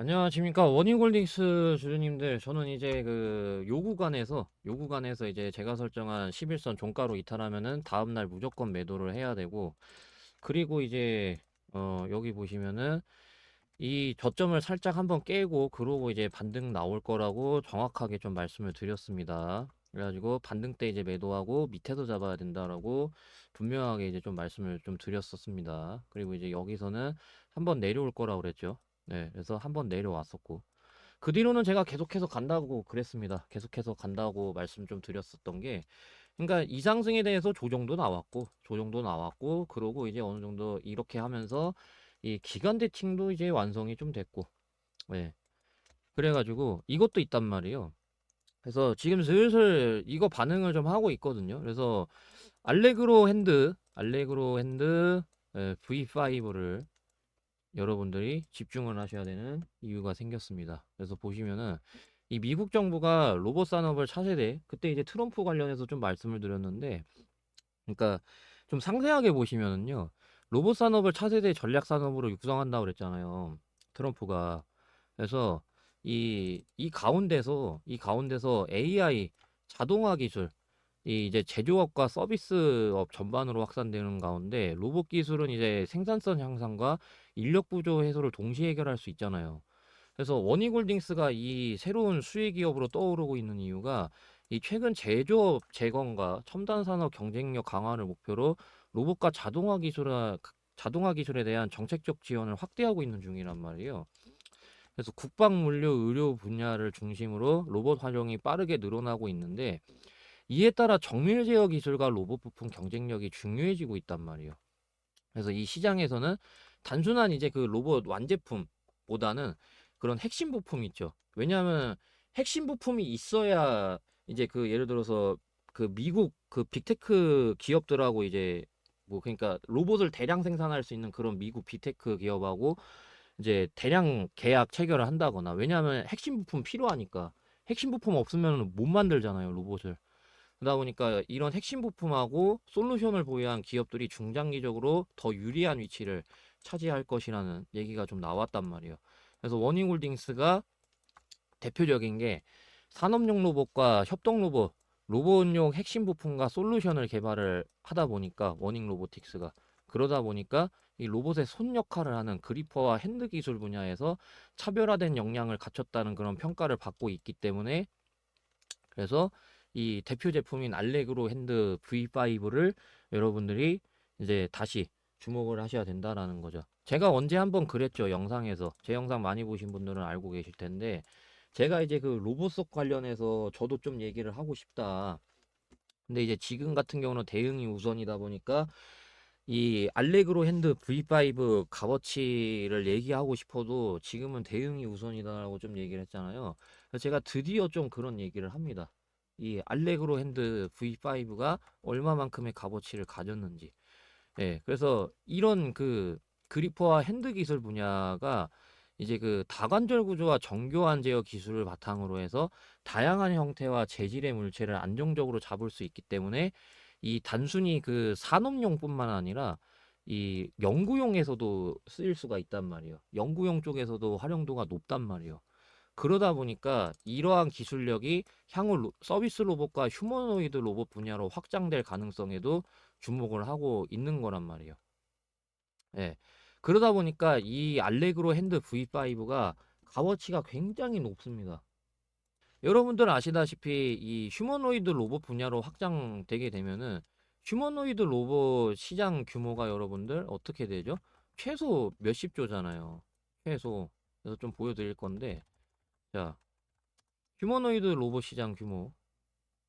안녕하십니까 원인골딩스 주주님들 저는 이제 그 요구간에서 요구간에서 이제 제가 설정한 11선 종가로 이탈하면은 다음날 무조건 매도를 해야 되고 그리고 이제 어 여기 보시면은 이 저점을 살짝 한번 깨고 그러고 이제 반등 나올 거라고 정확하게 좀 말씀을 드렸습니다. 그래가지고 반등 때 이제 매도하고 밑에서 잡아야 된다라고 분명하게 이제 좀 말씀을 좀 드렸었습니다. 그리고 이제 여기서는 한번 내려올 거라고 그랬죠. 네, 그래서 한 번 내려왔었고 그 뒤로는 제가 계속해서 간다고 그랬습니다. 계속해서 간다고 말씀 좀 드렸었던 게 그러니까 이상승에 대해서 조정도 나왔고 조정도 나왔고 그러고 이제 어느 정도 이렇게 하면서 이 기간 대칭도 이제 완성이 좀 됐고 네. 그래가지고 이것도 있단 말이에요. 그래서 지금 슬슬 이거 반응을 좀 하고 있거든요. 그래서 알레그로 핸드, 알레그로 핸드 예, V5를 여러분들이 집중을 하셔야 되는 이유가 생겼습니다. 그래서 보시면은 이 미국 정부가 로봇 산업을 차세대 그때 이제 트럼프 관련해서 좀 말씀을 드렸는데 그러니까 좀 상세하게 보시면은요. 로봇 산업을 차세대 전략 산업으로 육성한다고 그랬잖아요. 트럼프가. 그래서 이, 이 가운데서, 이 가운데서 AI, 자동화 기술, 이 이제 제조업과 서비스업 전반으로 확산되는 가운데 로봇 기술은 이제 생산성 향상과 인력 구조 해소를 동시에 해결할 수 있잖아요. 그래서 원희골딩스가 이 새로운 수혜 기업으로 떠오르고 있는 이유가 이 최근 제조업 재건과 첨단 산업 경쟁력 강화를 목표로 로봇과 자동화 기술에 자동화 기술에 대한 정책적 지원을 확대하고 있는 중이란 말이에요. 그래서 국방, 물류, 의료 분야를 중심으로 로봇 활용이 빠르게 늘어나고 있는데 이에 따라 정밀 제어 기술과 로봇 부품 경쟁력이 중요해지고 있단 말이에요. 그래서 이 시장에서는 단순한 이제 그 로봇 완제품보다는 그런 핵심 부품이 있죠. 왜냐하면 핵심 부품이 있어야 이제 그 예를 들어서 그 미국 그 빅테크 기업들하고 이제 뭐 그러니까 로봇을 대량 생산할 수 있는 그런 미국 빅테크 기업하고 이제 대량 계약 체결을 한다거나 왜냐하면 핵심 부품 필요하니까 핵심 부품 없으면 못 만들잖아요 로봇을 그러다 보니까 이런 핵심 부품하고 솔루션을 보유한 기업들이 중장기적으로 더 유리한 위치를 차지할 것이라는 얘기가 좀 나왔단 말이에요. 그래서 워닝홀딩스가 대표적인 게 산업용 로봇과 협동 로봇, 로봇용 핵심 부품과 솔루션을 개발을 하다 보니까 워닝 로보틱스가 그러다 보니까 이 로봇의 손 역할을 하는 그리퍼와 핸드 기술 분야에서 차별화된 역량을 갖췄다는 그런 평가를 받고 있기 때문에 그래서 이 대표 제품인 알레그로 핸드 V5를 여러분들이 이제 다시 주목을 하셔야 된다라는 거죠. 제가 언제 한번 그랬죠, 영상에서. 제 영상 많이 보신 분들은 알고 계실 텐데, 제가 이제 그 로봇석 관련해서 저도 좀 얘기를 하고 싶다. 근데 이제 지금 같은 경우는 대응이 우선이다 보니까 이 알레그로 핸드 V5 값어치를 얘기하고 싶어도 지금은 대응이 우선이다라고 좀 얘기를 했잖아요. 그래서 제가 드디어 좀 그런 얘기를 합니다. 이 알레그로 핸드 V5가 얼마만큼의 값어치를 가졌는지. 예, 그래서 이런 그 그리퍼와 핸드 기술 분야가 이제 그 다관절 구조와 정교한 제어 기술을 바탕으로 해서 다양한 형태와 재질의 물체를 안정적으로 잡을 수 있기 때문에 이 단순히 그 산업용뿐만 아니라 이 연구용에서도 쓰일 수가 있단 말이에요. 연구용 쪽에서도 활용도가 높단 말이에요. 그러다 보니까 이러한 기술력이 향후 로- 서비스 로봇과 휴머노이드 로봇 분야로 확장될 가능성에도 주목을 하고 있는 거란 말이에요. 예. 그러다 보니까 이 알레그로 핸드 V5가 값어치가 굉장히 높습니다. 여러분들 아시다시피 이 휴머노이드 로봇 분야로 확장되게 되면은 휴머노이드 로봇 시장 규모가 여러분들 어떻게 되죠? 최소 몇십 조잖아요. 최소. 그래서 좀 보여드릴 건데 자, 휴머노이드 로봇 시장 규모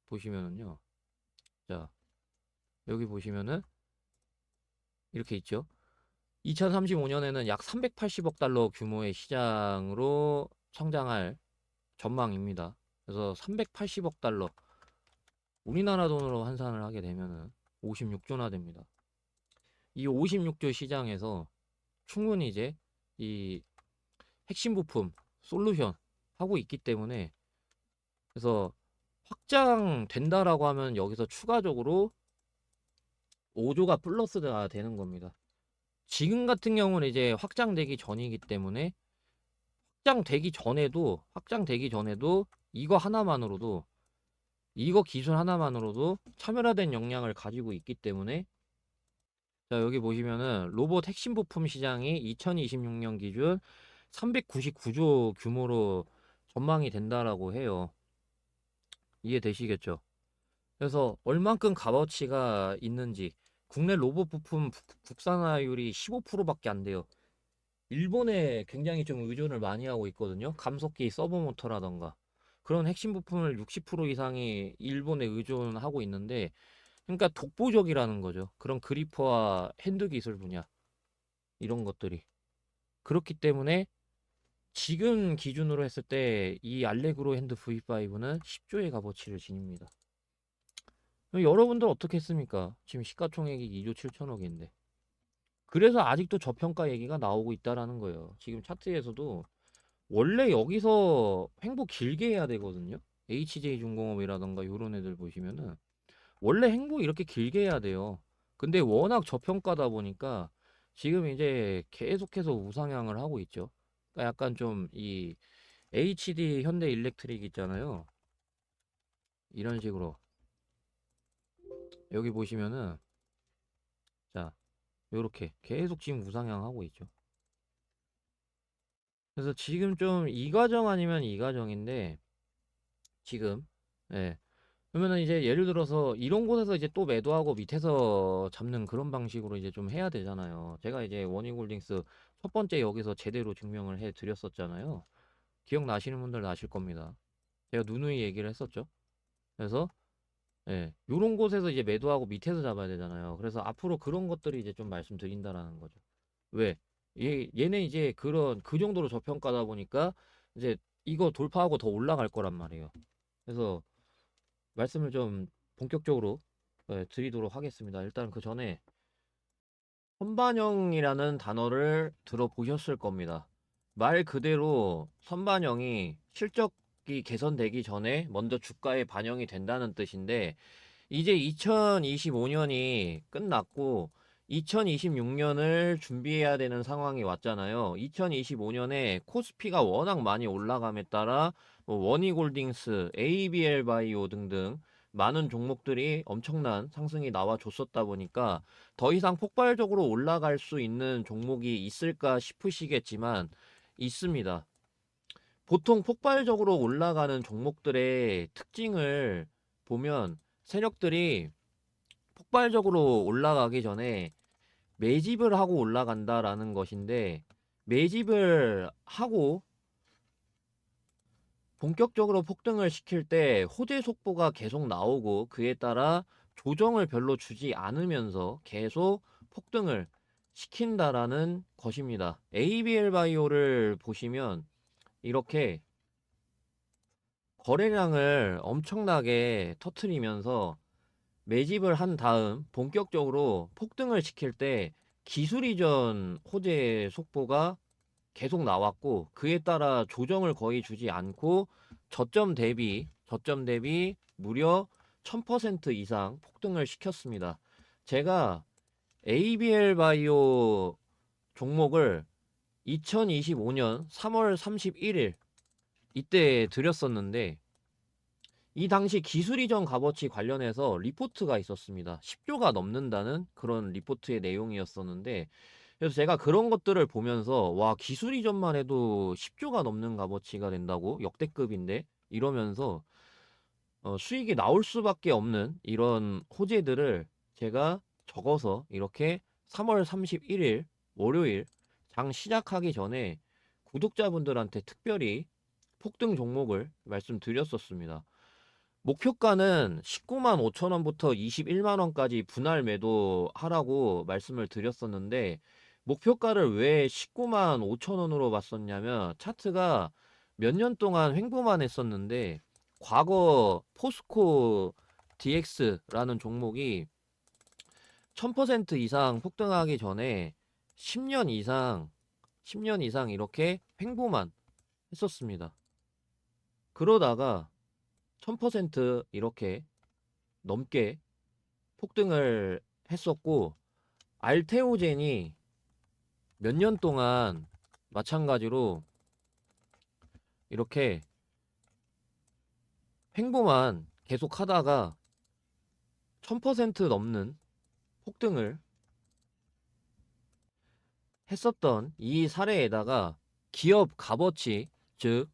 보시면은요. 자, 여기 보시면은 이렇게 있죠. 2035년에는 약 380억 달러 규모의 시장으로 성장할 전망입니다. 그래서 380억 달러 우리나라 돈으로 환산을 하게 되면은 56조나 됩니다. 이 56조 시장에서 충분히 이제 이 핵심 부품 솔루션 하고 있기 때문에 그래서 확장된다라고 하면 여기서 추가적으로 5조가 플러스가 되는 겁니다. 지금 같은 경우는 이제 확장되기 전이기 때문에 확장되기 전에도 확장되기 전에도 이거 하나만으로도 이거 기술 하나만으로도 차별화된 역량을 가지고 있기 때문에 자 여기 보시면은 로봇 핵심 부품 시장이 2026년 기준 399조 규모로 전망이 된다라고 해요. 이해되시겠죠? 그래서 얼만큼 값어치가 있는지 국내 로봇 부품 국- 국산화율이 15%밖에 안 돼요. 일본에 굉장히 좀 의존을 많이 하고 있거든요. 감속기 서버 모터라던가 그런 핵심 부품을 60% 이상이 일본에 의존하고 있는데 그러니까 독보적이라는 거죠. 그런 그리퍼와 핸드 기술 분야 이런 것들이 그렇기 때문에 지금 기준으로 했을 때 이 알레그로 핸드 V5는 10조의 값어치를 지닙니다. 여러분들 어떻게 했습니까? 지금 시가총액이 2조 7천억인데. 그래서 아직도 저평가 얘기가 나오고 있다라는 거예요. 지금 차트에서도 원래 여기서 횡보 길게 해야 되거든요. HJ중공업이라던가 요런 애들 보시면은 원래 횡보 이렇게 길게 해야 돼요. 근데 워낙 저평가다 보니까 지금 이제 계속해서 우상향을 하고 있죠. 그러니까 약간 좀 이 HD 현대 일렉트릭 있잖아요. 이런 식으로 여기 보시면은 자 요렇게 계속 지금 우상향 하고 있죠. 그래서 지금 좀 이 과정 아니면 이 과정인데 지금 예 그러면은 이제 예를 들어서 이런 곳에서 이제 또 매도하고 밑에서 잡는 그런 방식으로 이제 좀 해야 되잖아요. 제가 이제 원익홀딩스 첫 번째 여기서 제대로 증명을 해 드렸었잖아요. 기억나시는 분들 나실 겁니다. 제가 누누이 얘기를 했었죠. 그래서 예, 요런 곳에서 이제 매도하고 밑에서 잡아야 되잖아요. 그래서 앞으로 그런 것들이 이제 좀 말씀드린다라는 거죠. 왜? 얘, 얘네 이제 그런 그 정도로 저평가다 보니까 이제 이거 돌파하고 더 올라갈 거란 말이에요. 그래서 말씀을 좀 본격적으로 예, 드리도록 하겠습니다. 일단 그 전에 선반영이라는 단어를 들어보셨을 겁니다. 말 그대로 선반영이 실적 이 개선되기 전에 먼저 주가에 반영이 된다는 뜻인데 이제 2025년이 끝났고 2026년을 준비해야 되는 상황이 왔잖아요. 2025년에 코스피가 워낙 많이 올라감에 따라 뭐 원희골딩스, ABL 바이오 등등 많은 종목들이 엄청난 상승이 나와 줬었다 보니까 더 이상 폭발적으로 올라갈 수 있는 종목이 있을까 싶으시겠지만 있습니다. 보통 폭발적으로 올라가는 종목들의 특징을 보면 세력들이 폭발적으로 올라가기 전에 매집을 하고 올라간다라는 것인데 매집을 하고 본격적으로 폭등을 시킬 때 호재 속보가 계속 나오고 그에 따라 조정을 별로 주지 않으면서 계속 폭등을 시킨다라는 것입니다. ABL 바이오를 보시면 이렇게 거래량을 엄청나게 터트리면서 매집을 한 다음 본격적으로 폭등을 시킬 때 기술 이전 호재 속보가 계속 나왔고 그에 따라 조정을 거의 주지 않고 저점 대비 저점 대비 무려 1000% 이상 폭등을 시켰습니다. 제가 ABL 바이오 종목을 2025년 3월 31일 이때 드렸었는데 이 당시 기술 이전 값어치 관련해서 리포트가 있었습니다. 10조가 넘는다는 그런 리포트의 내용이었었는데 그래서 제가 그런 것들을 보면서 와 기술 이전만 해도 10조가 넘는 값어치가 된다고 역대급인데 이러면서 어, 수익이 나올 수밖에 없는 이런 호재들을 제가 적어서 이렇게 3월 31일 월요일 장 시작하기 전에 구독자분들한테 특별히 폭등 종목을 말씀드렸었습니다. 목표가는 19만 5천 원부터 21만 원까지 분할 매도하라고 말씀을 드렸었는데 목표가를 왜 19만 5천 원으로 봤었냐면 차트가 몇 년 동안 횡보만 했었는데 과거 포스코 DX라는 종목이 1000% 이상 폭등하기 전에 10년 이상 10년 이상 이렇게 횡보만 했었습니다. 그러다가 1000% 이렇게 넘게 폭등을 했었고 알테오젠이 몇 년 동안 마찬가지로 이렇게 횡보만 계속 하다가 1000% 넘는 폭등을 했었던 이 사례에다가 기업 값어치, 즉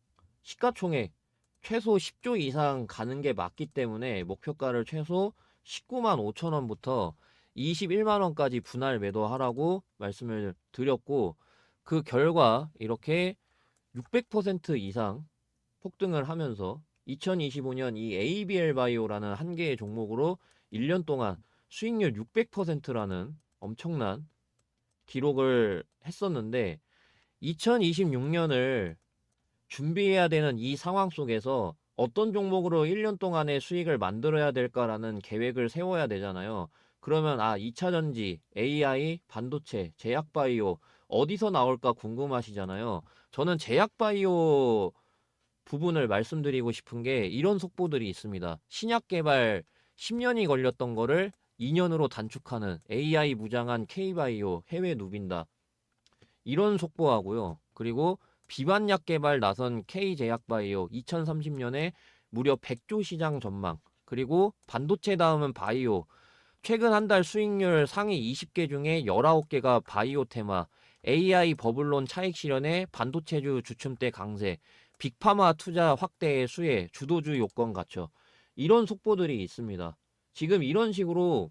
시가총액 최소 10조 이상 가는 게 맞기 때문에 목표가를 최소 19만 5천 원부터 21만 원까지 분할 매도하라고 말씀을 드렸고 그 결과 이렇게 600% 이상 폭등을 하면서 2025년 이 ABL 바이오라는 한 개의 종목으로 1년 동안 수익률 600%라는 엄청난 기록을 했었는데 2026년을 준비해야 되는 이 상황 속에서 어떤 종목으로 1년 동안의 수익을 만들어야 될까라는 계획을 세워야 되잖아요. 그러면 아, 2차 전지, AI, 반도체, 제약 바이오 어디서 나올까 궁금하시잖아요. 저는 제약 바이오 부분을 말씀드리고 싶은 게 이런 속보들이 있습니다. 신약 개발 10년이 걸렸던 거를 2년으로 단축하는 AI 무장한 K바이오 해외 누빈다. 이런 속보하고요. 그리고 비반약 개발 나선 K제약바이오 2030년에 무려 100조 시장 전망. 그리고 반도체 다음은 바이오. 최근 한 달 수익률 상위 20개 중에 19개가 바이오 테마. AI 버블론 차익 실현에 반도체주 주춤대 강세. 빅파마 투자 확대의 수혜, 주도주 요건 갖춰. 이런 속보들이 있습니다. 지금 이런 식으로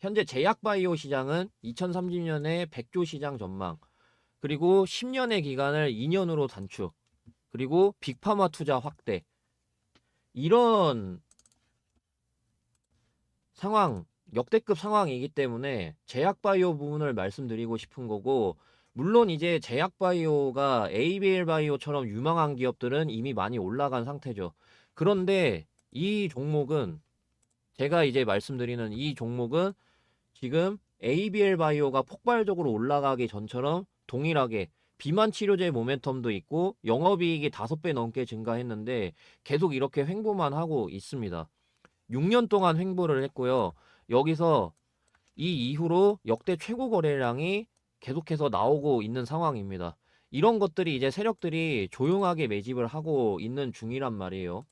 현재 제약바이오 시장은 2030년에 100조 시장 전망, 그리고 10년의 기간을 2년으로 단축, 그리고 빅파마 투자 확대. 이런 상황, 역대급 상황이기 때문에 제약바이오 부분을 말씀드리고 싶은 거고, 물론 이제 제약바이오가 ABL 바이오처럼 유망한 기업들은 이미 많이 올라간 상태죠. 그런데 이 종목은 제가 이제 말씀드리는 이 종목은 지금 ABL 바이오가 폭발적으로 올라가기 전처럼 동일하게 비만 치료제 모멘텀도 있고 영업이익이 5배 넘게 증가했는데 계속 이렇게 횡보만 하고 있습니다. 6년 동안 횡보를 했고요. 여기서 이 이후로 역대 최고 거래량이 계속해서 나오고 있는 상황입니다. 이런 것들이 이제 세력들이 조용하게 매집을 하고 있는 중이란 말이에요.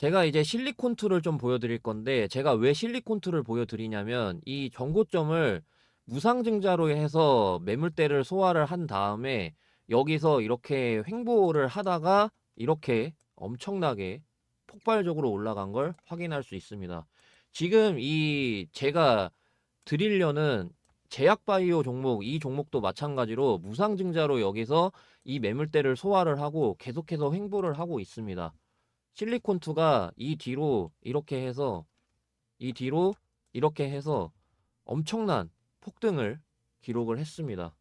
제가 이제 실리콘 툴을 좀 보여드릴 건데 제가 왜 실리콘 툴을 보여드리냐면 이 정고점을 무상증자로 해서 매물대를 소화를 한 다음에 여기서 이렇게 횡보를 하다가 이렇게 엄청나게 폭발적으로 올라간 걸 확인할 수 있습니다. 지금 이 제가 드리려는 제약바이오 종목 이 종목도 마찬가지로 무상증자로 여기서 이 매물대를 소화를 하고 계속해서 횡보를 하고 있습니다. 실리콘2가 이 뒤로 이렇게 해서 이 뒤로 이렇게 해서 엄청난 폭등을 기록을 했습니다.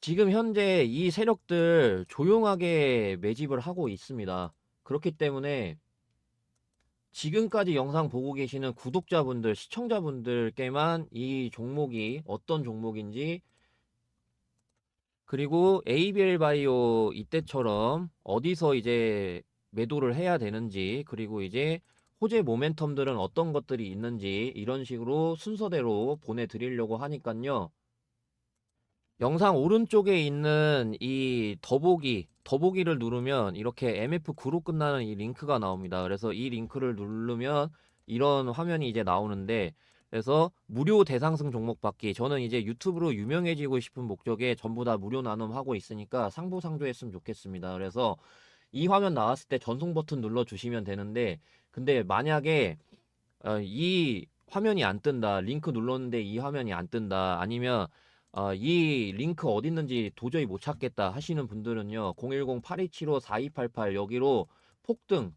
지금 현재 이 세력들 조용하게 매집을 하고 있습니다. 그렇기 때문에 지금까지 영상 보고 계시는 구독자분들, 시청자분들께만 이 종목이 어떤 종목인지 그리고 ABL 바이오 이때처럼 어디서 이제 매도를 해야 되는지 그리고 이제 호재 모멘텀들은 어떤 것들이 있는지 이런 식으로 순서대로 보내드리려고 하니깐요. 영상 오른쪽에 있는 이 더보기, 더보기를 누르면 이렇게 MF9로 끝나는 이 링크가 나옵니다. 그래서 이 링크를 누르면 이런 화면이 이제 나오는데 그래서 무료 대상승 종목 받기. 저는 이제 유튜브로 유명해지고 싶은 목적에 전부 다 무료 나눔하고 있으니까 상부상조했으면 좋겠습니다. 그래서 이 화면 나왔을 때 전송 버튼 눌러 주시면 되는데 근데 만약에 어, 이 화면이 안 뜬다. 링크 눌렀는데 이 화면이 안 뜬다. 아니면 어, 이 링크 어디 있는지 도저히 못 찾겠다 하시는 분들은요. 010-8275-4288 여기로 폭등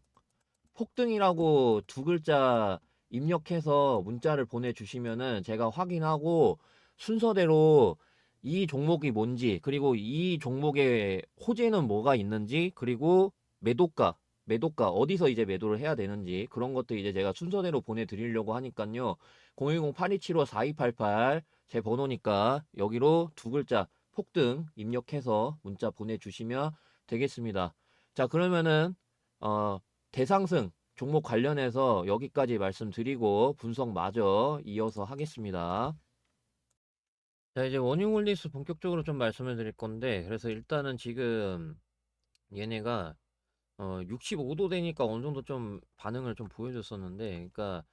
폭등이라고 두 글자 입력해서 문자를 보내주시면은 제가 확인하고 순서대로 이 종목이 뭔지 그리고 이 종목의 호재는 뭐가 있는지 그리고 매도가 매도가 어디서 이제 매도를 해야 되는지 그런 것들 이제 제가 순서대로 보내드리려고 하니까요. 010-8275-4288 제 번호니까 여기로 두 글자 폭등 입력해서 문자 보내주시면 되겠습니다. 자 그러면은 어 대상승 종목 관련해서 여기까지 말씀드리고 분석 마저 이어서 하겠습니다. 자, 이제 워닝홀리스 본격적으로 좀 말씀을 드릴 건데, 그래서 일단은 지금 얘네가 어, 65도 되니까 어느 정도 좀 반응을 좀 보여줬었는데, 그러니까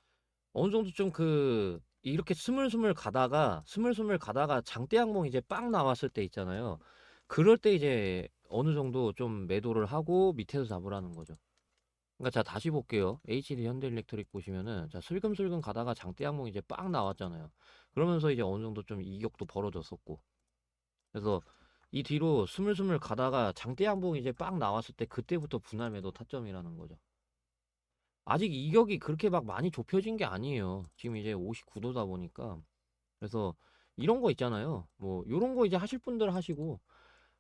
어느 정도 좀 그, 이렇게 스물스물 가다가, 스물스물 가다가 장대 항봉 이제 빵 나왔을 때 있잖아요. 그럴 때 이제 어느 정도 좀 매도를 하고 밑에서 잡으라는 거죠. 그러니까 자, 다시 볼게요. HD 현대일렉트릭 보시면은, 자, 슬금슬금 가다가 장대 항봉 이제 빵 나왔잖아요. 그러면서 이제 어느 정도 좀 이격도 벌어졌었고. 그래서 이 뒤로 스물스물 가다가 장대 항봉 이제 빵 나왔을 때 그때부터 분할 매도 타점이라는 거죠. 아직 이격이 그렇게 막 많이 좁혀진 게 아니에요. 지금 이제 59도다 보니까. 그래서 이런 거 있잖아요. 뭐 요런 거 이제 하실 분들 하시고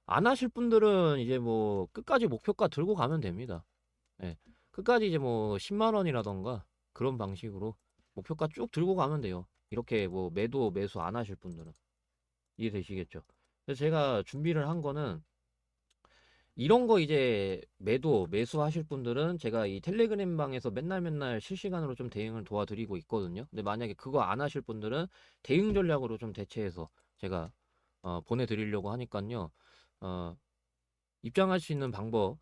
안 하실 분들은 이제 뭐 끝까지 목표가 들고 가면 됩니다. 예. 끝까지 이제 뭐 10만 원이라던가 그런 방식으로 목표가 쭉 들고 가면 돼요. 이렇게 뭐 매도 매수 안 하실 분들은 이해되시겠죠? 그래서 제가 준비를 한 거는 이런 거 이제 매도 매수 하실 분들은 제가 이 텔레그램 방에서 맨날 맨날 실시간으로 좀 대응을 도와드리고 있거든요. 근데 만약에 그거 안 하실 분들은 대응 전략으로 좀 대체해서 제가 어, 보내드리려고 하니까요. 어, 입장할 수 있는 방법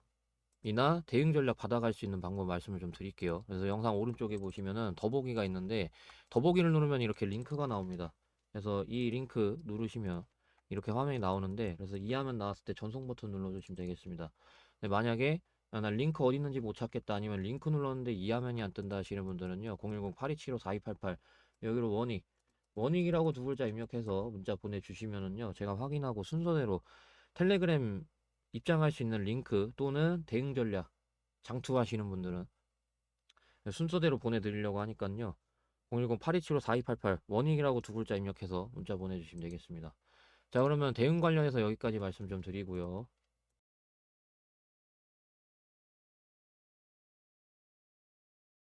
이나 대응 전략 받아갈 수 있는 방법 말씀을 좀 드릴게요. 그래서 영상 오른쪽에 보시면은 더보기가 있는데 더보기를 누르면 이렇게 링크가 나옵니다. 그래서 이 링크 누르시면 이렇게 화면이 나오는데 그래서 이 화면 나왔을 때 전송 버튼 눌러주시면 되겠습니다. 만약에 아, 나 링크 어디 있는지 못 찾겠다 아니면 링크 눌렀는데 이 화면이 안 뜬다 하시는 분들은요 010-8275-4288 여기로 원익 원익이라고 두 글자 입력해서 문자 보내주시면은요 제가 확인하고 순서대로 텔레그램 입장할 수 있는 링크 또는 대응 전략 장투하시는 분들은 순서대로 보내드리려고 하니까요 010-8275-4288 원익이라고 두 글자 입력해서 문자 보내주시면 되겠습니다. 자, 그러면 대응 관련해서 여기까지 말씀 좀 드리고요.